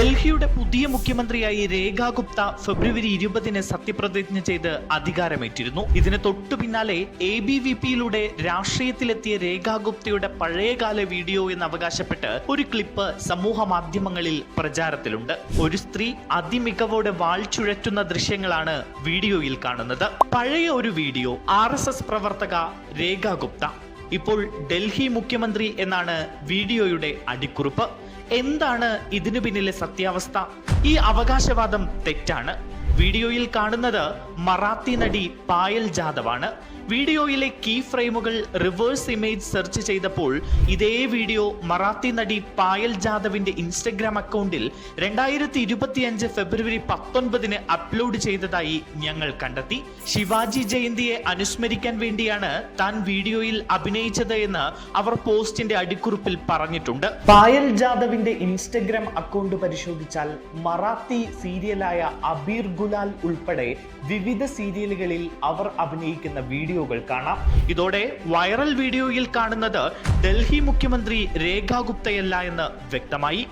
ഡൽഹിയുടെ പുതിയ മുഖ്യമന്ത്രിയായി രേഖ ഗുപ്ത ഫെബ്രുവരി ഇരുപതിന് സത്യപ്രതിജ്ഞ ചെയ്ത് അധികാരമേറ്റിരുന്നു. ഇതിന് തൊട്ടു പിന്നാലെ എ ബി വി പിയിലൂടെ രാഷ്ട്രീയത്തിലെത്തിയ രേഖ ഗുപ്തയുടെ പഴയകാല വീഡിയോ എന്ന് അവകാശപ്പെട്ട് ഒരു ക്ലിപ്പ് സമൂഹ മാധ്യമങ്ങളിൽ പ്രചാരത്തിലുണ്ട്. ഒരു സ്ത്രീ അതിമികവോടെ വാൾ ചുഴറ്റുന്ന ദൃശ്യങ്ങളാണ് വീഡിയോയിൽ കാണുന്നത്. പഴയ ഒരു വീഡിയോ ആർ പ്രവർത്തക രേഖ ഗുപ്ത. ഇപ്പോൾ ഡൽഹി മുഖ്യമന്ത്രി എന്നാണ് വീഡിയോയുടെ അടിക്കുറിപ്പ്. എന്താണ് ഇതിനു പിന്നിലെ സത്യാവസ്ഥ? ഈ അവകാശവാദം തെറ്റാണ്. വീഡിയോയിൽ കാണുന്നത് മറാത്തി നടി പായൽ ജാദവാണ്. വീഡിയോയിലെ കീ ഫ്രെയിമുകൾ റിവേഴ്സ് ഇമേജ് സെർച്ച് ചെയ്തപ്പോൾ ഇതേ വീഡിയോ മറാത്തി നടി പായൽ ജാദവിന്റെ ഇൻസ്റ്റഗ്രാം അക്കൗണ്ടിൽ രണ്ടായിരത്തി ഇരുപത്തിയഞ്ച് ഫെബ്രുവരി പത്തൊൻപതിന് അപ്ലോഡ് ചെയ്തതായി ഞങ്ങൾ കണ്ടെത്തി. ശിവാജി ജയന്തിയെ അനുസ്മരിക്കാൻ വേണ്ടിയാണ് താൻ വീഡിയോയിൽ അഭിനയിച്ചത് എന്ന് അവർ പോസ്റ്റിന്റെ അടിക്കുറിപ്പിൽ പറഞ്ഞിട്ടുണ്ട്. പായൽ ജാദവിന്റെ ഇൻസ്റ്റഗ്രാം അക്കൗണ്ട് പരിശോധിച്ചാൽ മറാത്തി സീരിയലായ അബീർ ഗുലാൽ ഉൾപ്പെടെ വിവിധ സീരിയലുകളിൽ അവർ അഭിനയിക്കുന്ന വീഡിയോകൾ കാണാം. ഇതോടെ വൈറൽ വീഡിയോയിൽ കാണുന്നത് ഡൽഹി മുഖ്യമന്ത്രി രേഖാ ഗുപ്തയല്ല എന്ന് വ്യക്തമായി.